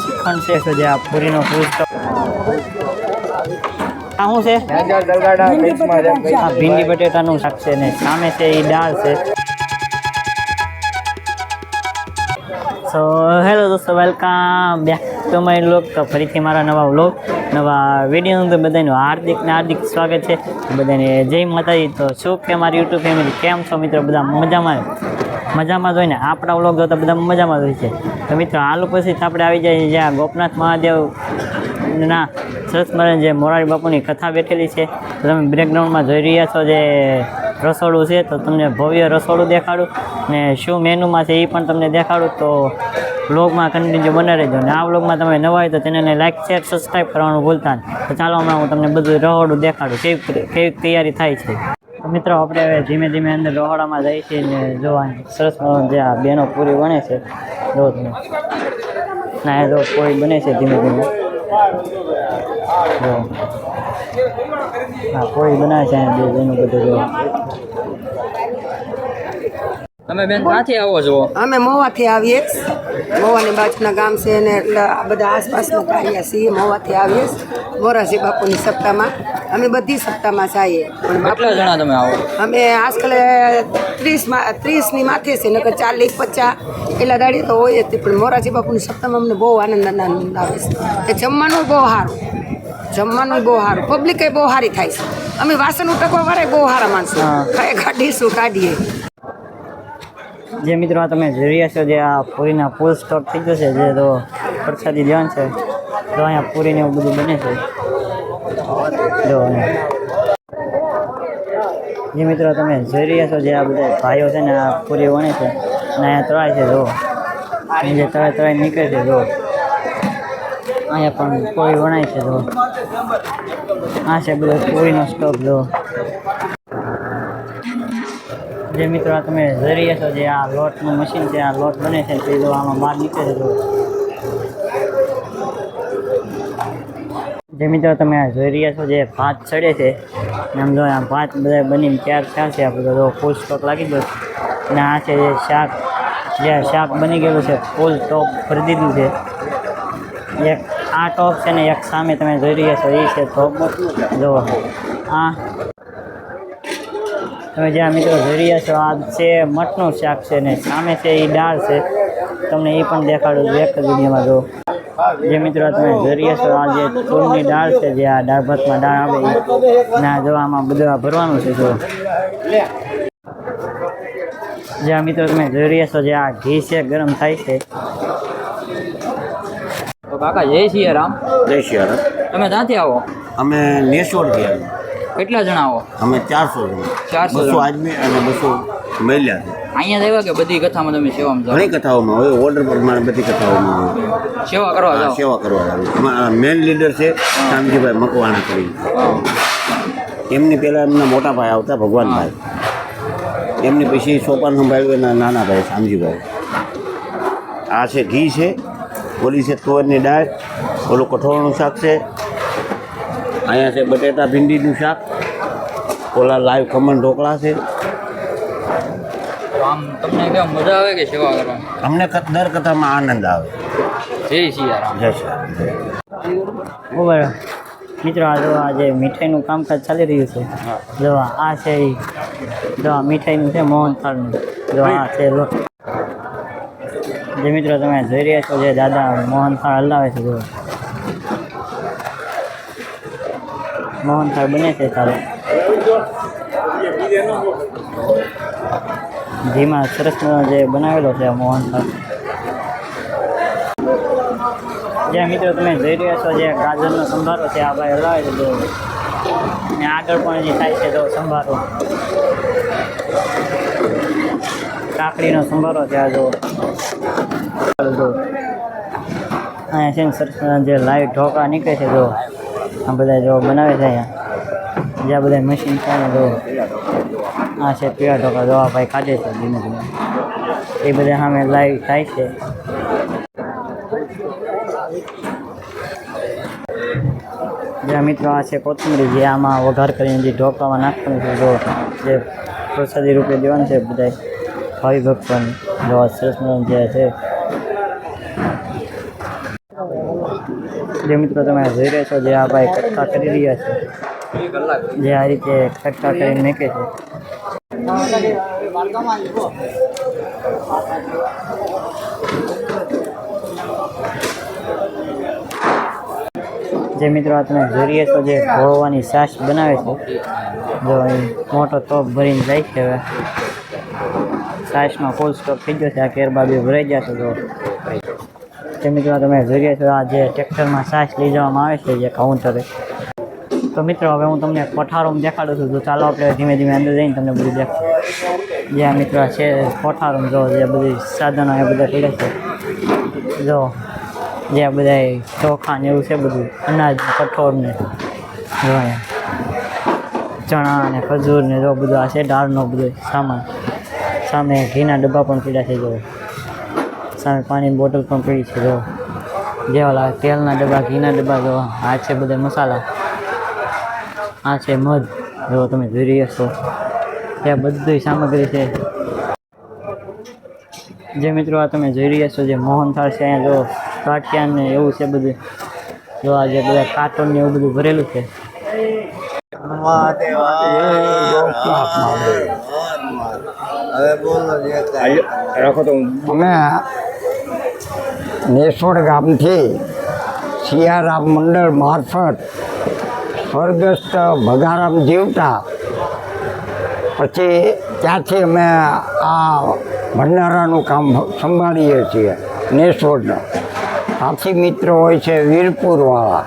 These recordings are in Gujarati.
શ્રીખંડ છે તો જે આ પૂરીનો આ શું છે? આ ભીંડી બટેટાનું શાક છે ને સામે છે એ દાળ છે. સો હેલો દોસ્તો welcome back to my vlog તો ફરીથી મારા નવા વ્લોગ નવા વીડિયો તો બધાનું હાર્દિક ને હાર્દિક સ્વાગત છે. બધાને જય માતાજી. તો શું કે મારી યુટ્યુબ ફેમિલી કેમ છો મિત્રો? બધા મજામાં? મજામાં જોઈને આપણા વ્લોગ જોતા બધા મજામાં જ હોય છે. તો મિત્રો, હાલ પછી આપણે આવી જાય જ્યાં ગોપનાથ મહાદેવ ના સરસ મજાની જે મોરારી બાપુની કથા બેઠેલી છે. તમે બ્રેકગ્રાઉન્ડમાં જોઈ રહ્યા છો જે રસોડું છે, તો તમને ભવ્ય રસોડું દેખાડું ને શું મેનુમાં છે એ પણ તમને દેખાડું. તો વ્લોગમાં કન્ટિન્યુ બને રહેજો. ને આ વ્લોગમાં તમે નવા હોય તો તેને લાઇક શેર સબસ્ક્રાઈબ કરવાનું ભૂલતા તો ચાલો હમણાં હું તમને બધું રહોડું દેખાડું. કેવી કેવી તૈયારી થાય છે. મિત્રો આપણે હવે ધીમે ધીમે અંદર રહોડામાં જઈએ છીએ ને જોવાની સરસ જે આ બેનો પૂરી બને છે જો તમે. ના એ જો પૂરી બને છે ધીમે ધીમે. જો. હા પૂરી બનાવે છે બે એનું બધું જો. તમે બેન ક્યાંથી આવો છો? અમે મોવાથી આવીએ. મોવાની બાજુના ગામ છે ને એટલે આ બધા આસપાસનું કાર્ય છીએ મોવાથી આવીએ. મોરારજી બાપુની સપ્તાહમાં. અમે બધી સપ્તાહમાં જઈએ પણ કેટલા જણા તમે આવો? અમે આજકાલ ત્રીસમાં ત્રીસની માથે છે નકર ચાલીસ પચાસ એટલા દાડી તો હોય જ. પણ મોરાજી બાપુની સત્તામાં અમને બહુ આનંદ આનંદ આવે છે. કે જમવાનું બહુ સારું. જમવાનું બહુ સારું. પબ્લિક બહુ સારી થાય છે. અમે વાસણ ઉટકવા વાળા બહુ સારા માણસો. કાઢીશું કાઢીએ. જે મિત્રો તમે જોઈ રહ્યા છો જે આ પૂરીના ફૂલ સ્ટોક થઈ જશે જે તો પ્રસાદી દેવાનું છે તો અહીંયા પૂરીને એવું બધું બને છે. જો મિત્રો, તમે જોઈ રહ્યા છો જે આ બધા ભાઈઓ છે ને, આ પૂરી વણે છે. અને અહીંયા તળાય છે, જો. જે તળાય તળાય નીકળે છે, જો. અહીંયા પણ પૂરી વણાય છે, જો. આ છે બધો પૂરીનો સ્ટોક, જો. જે મિત્રો તમે જોઈ રહ્યા છો જે આ લોટનું મશીન છે, આ લોટ બને છે તે જો આમાં બહાર નીકળે છે, જો. જે મિત્રો તમે આ જોઈ રહ્યા છો જે ભાત ચડે છે. આમ જો આ ભાત બધા બનીને તૈયાર થયા છે આ બધો જો ફૂલ સ્ટોક લાગી ગયો અને આ છે જે શાક જે શાક બની ગયેલું છે ફૂલ ટોપ ભરી છે. એક આ ટોપ છે ને એક સામે તમે જોઈ રહ્યા છો, એ છે ટોપ જો આ તમે જ્યાં મિત્રો જોઈ રહ્યા છો, આ છે મઠનું શાક છે ને સામે છે એ દાળ છે. તમને એ પણ દેખાડું એક જ જો. જે મિત્રો તમે જોઈ રહ્યા છો આ જે તૂરની દાળ છે જે આ દાળ ભાતમાં દાળ આવે ના જો આમાં બધું આ ભરવાનું છે જો. જે આ મિત્રો તમે જોઈ રહ્યા છો જે આ ઘી છે ગરમ થાય છે. તો કાકા જય શ્રી રામ. જય સિયારામ તમે ક્યાંથી આવો? અમે નેસોડ ગયા કેટલા જણા આવો? અમે ચારસો જણા. ચારસો. આદમી અને બસો મહિલા છે. અહીંયા આવ્યા કે બધી કથામાં તમે સેવામાં જાઓ? ઘણી કથાઓમાં હોય ઓર્ડર પ્રમાણે બધી કથાઓમાં હોય. સેવા કરવા જાઓ? સેવા કરવા અમારા મેન લીડર છે શામજીભાઈ મકવાણા કરી એમની પહેલાં એમના મોટા ભાઈ આવતા ભગવાનભાઈ. એમની પછી સોપાન સંભાળ્યું એના નાના ભાઈ શામજીભાઈ. આ છે ઘી છે ઓલી છે તુવરની દાળ ઓલું કઠોળનું શાક છે. અહીંયા છે બટેટા ભીંડીનું શાક ઓલા લાઈવ ખમણ ઢોકળા છે. તો આમ તમને કેમ મજા આવે કે સેવા કરવાની અમને દર કથામાં આનંદ આવે. જય સિયા રામ જય શ્રી બરાબર મિત્રો આ જો આજે મીઠાઈનું કામકાજ ચાલી રહ્યું છે જો આ છે જોવા જો આ મીઠાઈનું છે મોહનથાળનું જો આ છે જે મિત્રો તમે જોઈ રહ્યા છો જે દાદા મોહનથાળ હલાવે છે જો. મોહનથાળ બને છે ચાલો. ઘીમાં સરસ જે બનાવેલો છે મોહનથાળ જે મિત્રો તમે જોઈ રહ્યા છો જે ગાજરનો સંભારો છે, આ ભાઈ હલાવે છે અને આગળ પણ જે થાય છે તો સંભારો. કાકડીનો સંભારો છે આ જો. અહીંયા છે ને સરસ જે લાઈવ ઢોકળા નીકળે છે જો. આ બધા જો બનાવે છે અહીંયા. જ્યાં બધા મશીન છે ને જો. આ છે, પીળા ઢોકા દવા ભાઈ કાઢે છે, ધીમે ધીમે. એ બધા સામે લાઈવ થાય છે. જે મિત્રો આ છે કોથમરી, જે આમાં વઘાર કરીને જે ઢોકામાં નાખવાનું છે, જો જે પ્રસાદી રૂપે દેવાનું છે, બધાય ભાવિ ભક્તોને. જો સરસ મજાનું જે છે. જે મિત્રો તમે જોઈ રહ્યા છો, જે આ ભાઈ કટકા કરી રહ્યા છે. જે આ રીતે ખટકા કરીને મેકે છે. જે મિત્રો આ તમે જોઈએ તો જે ભોળવાની સાસ બનાવે છે, જો મોટો તોપ ભરીને જાય છે હવે. સાસનો ફૂલ સ્ટોક થઈ ગયો છે, આ કેર બી ભરાઈ છે તો જે મિત્રો તમે જોઈએ છો, આ જે ટ્રેક્ટરમાં સાસ લઈ જવામાં આવે છે, જે કાઉન્ટરે તો મિત્રો, હવે હું તમને કોઠારોમાં દેખાડું છું. તો ચાલો આપણે ધીમે ધીમે અંદર જઈને તમને બધું દેખ જે આ મિત્રો છે, કોઠારોમાં જો જે બધી સાધનો એ બધા પીડે છે. જો, જે આ બધા ચોખા ને એવું છે બધું, અનાજ કઠોળ ને, જો ચણા ને ખજૂર ને જો બધું આ છે દાળનો બધો સામાન. સામે ઘીના ડબ્બા પણ પીડા છે, જો. સામે પાણીની બોટલ પણ પડી છે, જો. જેવા તેલના ડબ્બા, ઘીના ડબ્બા, જો. આ છે બધા મસાલા. આ છે મધ. જો તમે જોઈ રહ્યા છો, ત્યાં બધી સામગ્રી છે. જે મિત્રો આ તમે જોઈ રહ્યા છો, જે મોહનથાળ છે, અહીંયા જો ગાંઠિયા ને એવું છે બધું. જો આ જે બધા કાર્ટૂન ને એવું બધું ભરેલું છે. અમે નેસોડ ગામથી સિયારામ મંડળ મારફત સ્વર્ગસ્થ ભગારામ જીવતા. પછી ત્યાંથી અમે આ ભંડારાનું કામ સંભાળીએ છીએ, નેસોડનું. સાથી મિત્રો હોય છે વીરપુરવાળા.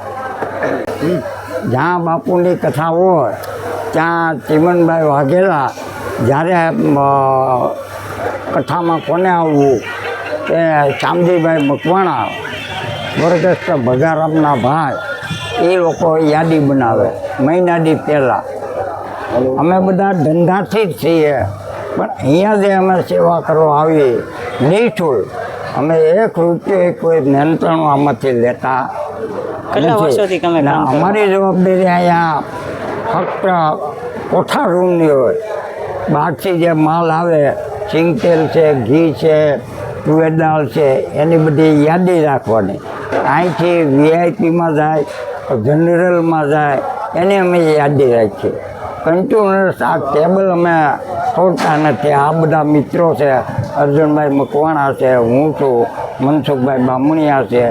જ્યાં બાપુની કથા હોય, ત્યાં ચીમનભાઈ વાઘેલા જ્યારે કથામાં કોને આવવું કે શામજીભાઈ મકવાણા, સ્વર્ગસ્થ ભગારામના ભાઈ. એ લોકો યાદી બનાવે મહિનાથી પહેલાં. અમે બધા ધંધાથી જ છીએ પણ અહીંયા જે અમે સેવા કરવા આવીએ નિઃશુલ્ક. અમે એક રૂપિયો કોઈ નિયંત્રણ આમાંથી લેતા? અમારી જવાબદારી અહીંયા ફક્ત કોઠા રૂમની હોય. બહારથી જે માલ આવે સિંગતેલ છે ઘી છે તુવેર દાળ છે એની બધી યાદી રાખવાની. અહીંથી વીઆઈપીમાં જાય જનરલમાં જાય એને અમે યાદી રાખીએ. કન્ટિન્યુઅસ આ ટેબલ અમે છોડતા નથી. આ બધા મિત્રો છે અર્જુનભાઈ મકવાણા છે હું છું મનસુખભાઈ બામણિયા છે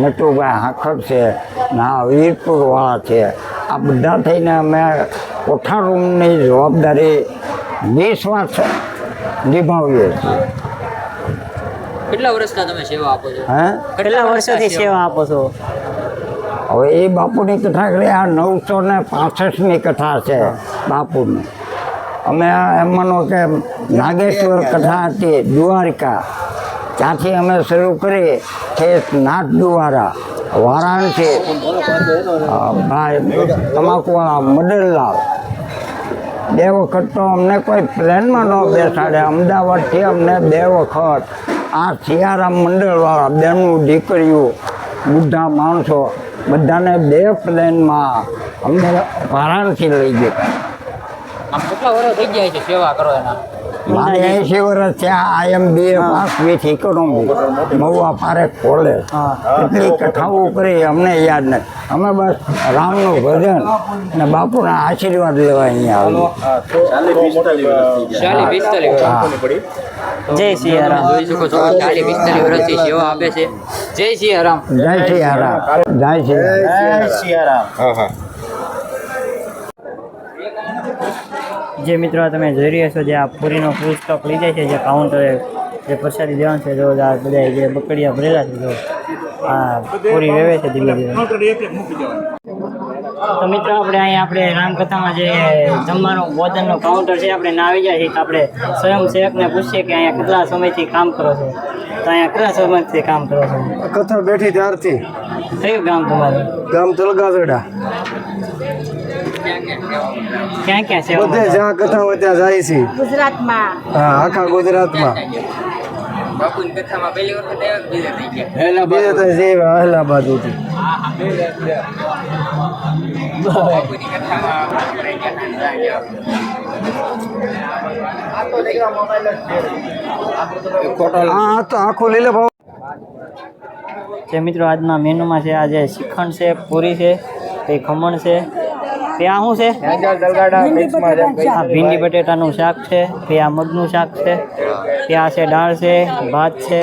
નટુભાઈ હાખર છે ના વીરપુરવાળા છે. આ બધા થઈને અમે કોઠા રૂમની જવાબદારી નિસ્વાર્થ નિભાવીએ છીએ. કેટલા વર્ષના તમે સેવા આપો છો? હે? કેટલા વર્ષોથી સેવા આપો છો? હવે એ બાપુની કથા એટલે આ નવસો ને પાસઠની કથા છે બાપુની. અમે એમ માનો કે નાગેશ્વર કથા હતી દ્વારિકા. ત્યાંથી અમે શરૂ કરી કે નાથ દ્વારા વારાણસી ભાઈ તમાકુવાળા મદનલાલ બે વખત તો અમને કોઈ પ્લેનમાં ન બેસાડે અમદાવાદથી અમને બે વખત. આ સિયારામ મંડળવાળા બેનું દીકરીઓ બુદ્ધા માણસો બધાને બે પ્લેનમાં અમને વારાણસી લઈ ગયા આમ કેટલા વર્ષ થઈ ગયા છે સેવા કરો એના? મારે એંશી વર્ષ ત્યાં I am B A pass with economy Mahuva Parekh college. એટલી કથાઓ કરી અમને યાદ નથી. અમે બસ રામનું ભજન ને બાપુના આશીર્વાદ લેવા અહીંયા જય સિયારામ. જોઈ શકો છો ચાલી પિસ્તાલીસ વર્ષથી સેવા આપે છે. જય સિયારામ. જય શ્રી રામ જય શ્રી રામ જે મિત્રો તમે જોઈ રહ્યા છો જે આ પૂરીનો ફૂલ સ્ટોક લઈ જાય છે જે કાઉન્ટરે જે પ્રસાદી દેવાનું છે જો આ બધા જે બકડીયા ભરેલા છે જો આ પૂરી વેવે છે ધીમે ધીમે. તો મિત્રો આપણે અહીંયા આપણે રામકથામાં જે જમવાનું ભોજનનો કાઉન્ટર છે આપણે ના આવી જાય છે તો આપણે સ્વયંસેવકને પૂછીએ કે અહીંયા કેટલા સમયથી કામ કરો છો? તો અહીંયા કેટલા સમયથી કામ કરો છો? કથા બેઠી ત્યારથી. કયું ગામ તમારું? ગામ તલગાજડા ક્યાં ક્યાં છે? બધે જ્યાં કથા હોય ત્યાં જાય છે ગુજરાતમાં. હા આખા ગુજરાતમાં. બાપુની કથામાં પહેલી વખત આવ્યા બીજા થઈ ગયા? બીજે. તો બાપુની કથામાં હા તો આખું લીલે ભાવ. જે મિત્રો આજના મેનુમાં છે આજે શ્રીખંડ છે પૂરી છે તે ખમણ છે તે આ શું છે? આ ભીંડી બટેટાનું શાક છે ત્યાં આ મગનું શાક છે ત્યાં છે દાળ છે ભાત છે.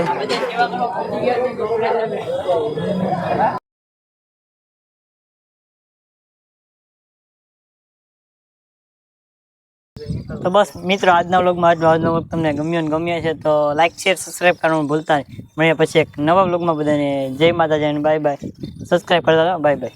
તો બસ મિત્રો આજના વ્લોગમાં આજનો આજનો વ્લોગ તમને ગમ્યો ને ગમ્યો છે તો લાઇક શેર સબસ્ક્રાઈબ કરવાનું ભૂલતા નહીં. મળ્યા પછી એક નવા વ્લોગમાં બધાને. જય માતાજી અને બાય બાય સબસ્ક્રાઈબ કરતા બાય બાય